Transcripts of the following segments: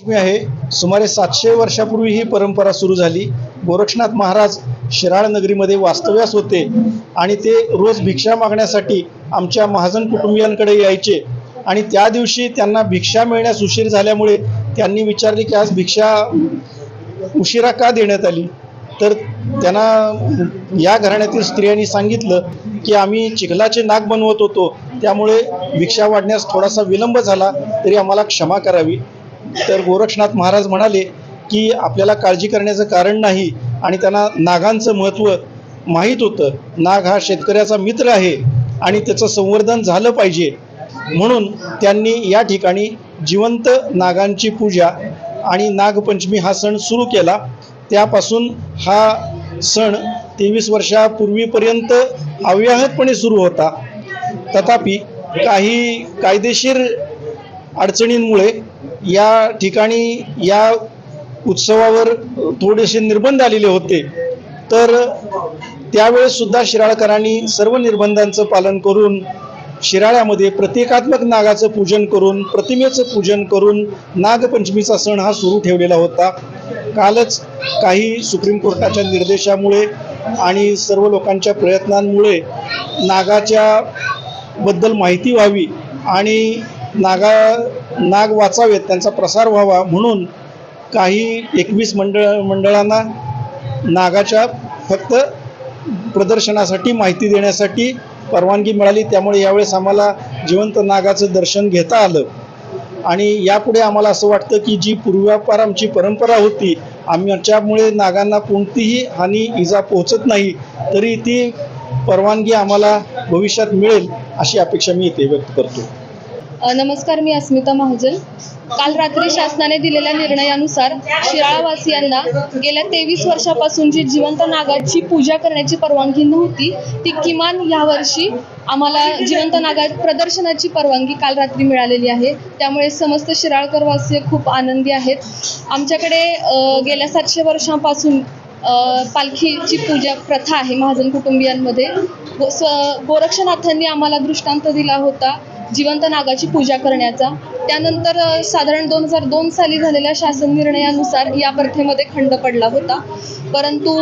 आहे. सुमारे सातशे वर्षापूर्वी ही परंपरा सुरू झाली. गोरक्षनाथ महाराज शिराळ नगरीमध्ये वास्तव्यास होते आणि ते रोज भिक्षा मागण्यासाठी आमच्या महाजन कुटुंबियांकडे यायचे. आणि त्या दिवशी त्यांना भिक्षा मिळण्यास उशीर झाल्यामुळे त्यांनी विचारले की आज भिक्षा उशिरा का देण्यात आली? तर त्यांना या घराण्यातील स्त्रियांनी सांगितलं की आम्ही चिखलाचे नाग बनवत होतो. त्यामुळे भिक्षा वाढण्यास थोडासा विलंब झाला तरी आम्हाला क्षमा करावी. तर गोरक्षनाथ महाराज म्हणाले की आपल्याला काळजी करण्याचं कारण नाही आणि त्यांना नागांचं महत्त्व माहीत होतं. नाग हा शेतकऱ्याचा मित्र आहे आणि त्याचं संवर्धन झालं पाहिजे. म्हणून त्यांनी या ठिकाणी जिवंत नागांची पूजा आणि नागपंचमी हा सण सुरू केला. त्यापासून हा सण तेवीस वर्षापूर्वीपर्यंत अव्याहतपणे सुरू होता. तथापि काही कायदेशीर अडचणींमुळे या ठिकाणी या उत्सवावर थोडेसे निर्बंध आलेले होते. तर त्यावेळेस सुद्धा शिराळकरांनी सर्व निर्बंधांचं पालन करून शिराळ्यामध्ये प्रतिकात्मक नागाचं पूजन करून प्रतिमेचं पूजन करून नागपंचमीचा सण हा सुरू ठेवलेला होता. कालच काही सुप्रीम कोर्टाच्या निर्देशामुळे आणि सर्व लोकांच्या प्रयत्नांमुळे नागाच्या बद्दल माहिती व्हावी आणि नागा नाग वाचावेत त्यांचा प्रसार व्हावा म्हणून काही एकवीस मंडळ मंडळांना नागाच्या फक्त प्रदर्शनासाठी माहिती देण्यासाठी परवानगी मिळाली. त्यामुळे यावेळेस आम्हाला जिवंत नागाचं दर्शन घेता आलं. आणि यापुढे आम्हाला असं वाटतं की जी पूर्वापार आमची परंपरा होती आमच्यामुळे नागांना कोणतीही हानी इजा पोहोचत नाही तरी ती परवानगी आम्हाला भविष्यात मिळेल अशी अपेक्षा मी इथे व्यक्त करतो. नमस्कार मी अस्मिता महाजन. काल रात्री शासनाने दिलेल्या निर्णयानुसार शिराळावासियांना गेल्या तेवीस वर्षापासून जी जिवंत नागाची पूजा करण्याची परवानगी नव्हती ती किमान यावर्षी आम्हाला जिवंत नागा प्रदर्शनाची परवानगी काल रात्री मिळालेली आहे. त्यामुळे समस्त शिराळकर वासीय खूप आनंदी आहेत. आमच्याकडे गेल्या सातशे वर्षांपासून पालखीची पूजा प्रथा आहे महाजन कुटुंबियांमध्ये. गोरक्षनाथांनी आम्हाला दृष्टांत दिला होता. जिवंत नागाची पूजा करण्याचा. त्यानंतर साधारण दोन हजार दोन साली झालेल्या शासन निर्णयानुसार या प्रथेमध्ये खंड पडला होता. परंतु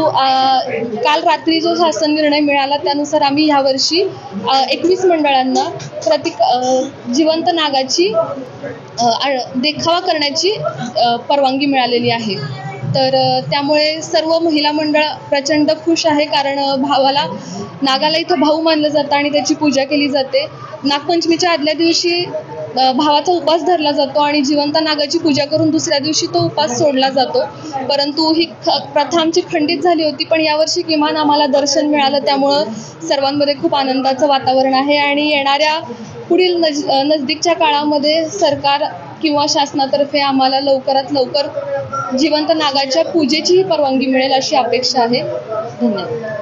काल रात्री जो शासन निर्णय मिळाला त्यानुसार आम्ही ह्यावर्षी एकवीस मंडळांना प्रतिक जिवंत नागाची आ- देखावा करण्याची परवानगी मिळालेली आहे. तर त्यामुळे सर्व महिला मंडळ प्रचंड खुश आहे. कारण भावाला नागाला इथं भाऊ मानलं जातं आणि त्याची पूजा केली जाते. नागपंचमीच्या आदल्या दिवशी भावाचा उपास धरला जातो आणि जिवंत नागाची पूजा करून दुसऱ्या दिवशी तो उपास सोडला जातो. परंतु ही ख प्रथा आमची खंडित झाली होती पण यावर्षी किमान आम्हाला दर्शन मिळालं. त्यामुळं सर्वांमध्ये खूप आनंदाचं वातावरण आहे आणि येणाऱ्या पुढील नज नजदीकच्या काळामध्ये सरकार किंवा शासनातर्फे आम्हाला लवकरात लवकर जिवंत नागाच्या पूजेचीही परवानगी मिळेल अशी अपेक्षा आहे. धन्यवाद.